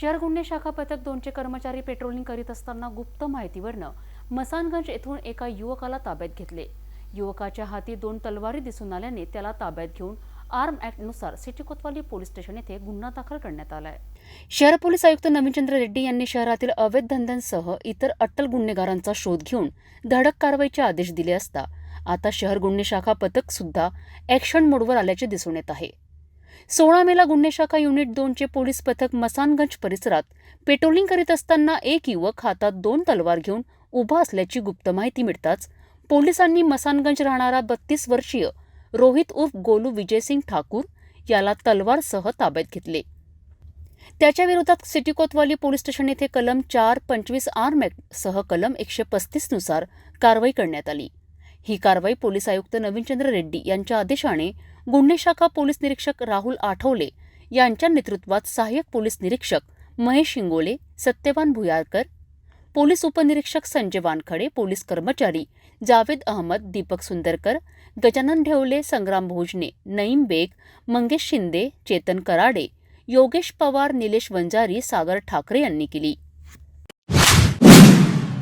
शहर गुन्हे शाखा पथक दोनचे कर्मचारी पेट्रोलिंग करीत असताना गुप्त माहितीवरनं मसानगंज येथून एका युवकाला ताब्यात घेतले. युवकाच्या हाती दोन तलवारी दिसून आल्याने त्याला ताब्यात घेऊन आर्मनुसार सिटी कोतवाली पोलीस स्टेशन येथे गुन्हा दाखल करण्यात आलाय. शहर पोलीस आयुक्त नवीनचंद्र रेड्डी यांनी शहरातील अवैध धंद्यांसह इतर अट्टल गुन्हेगारांचा शोध घेऊन धडक कारवाईचे आदेश दिले असता आता शहर गुन्हे शाखा पथक सुद्धा ॲक्शन मोडवर आल्याचे दिसून येत आहे. सोळा मेला गुन्हे शाखा युनिट दोनचे पोलीस पथक मसानगंज परिसरात पेट्रोलिंग करीत असताना एक युवक हातात दोन तलवार घेऊन उभा असल्याची गुप्त माहिती मिळताच पोलिसांनी मसानगंज राहणारा बत्तीस वर्षीय रोहित उर्फ गोलू विजयसिंग ठाकूर याला तलवारसह ताब्यात घेतले. त्याच्या विरोधात सिटी कोतवाली पोलीस स्टेशन येथे कलम चार पंचवीस आर्म सह कलम एकशे पस्तीसनुसार कारवाई करण्यात आली. ही कारवाई पोलीस आयुक्त नवीनचंद्र रेड्डी यांच्या आदेशाने गुन्हे शाखा पोलीस निरीक्षक राहुल आठवले यांच्या नेतृत्वात सहाय्यक पोलीस निरीक्षक महेश शिंगोले सत्यवान भुयारकर पोलीस उपनिरीक्षक संजय वानखडे पोलीस कर्मचारी जावेद अहमद दीपक सुंदरकर गजानन ढेवले संग्राम भोजने नईम बेग मंगेश शिंदे चेतन कराडे योगेश पवार निलेश वंजारी सागर ठाकरे यांनी केली.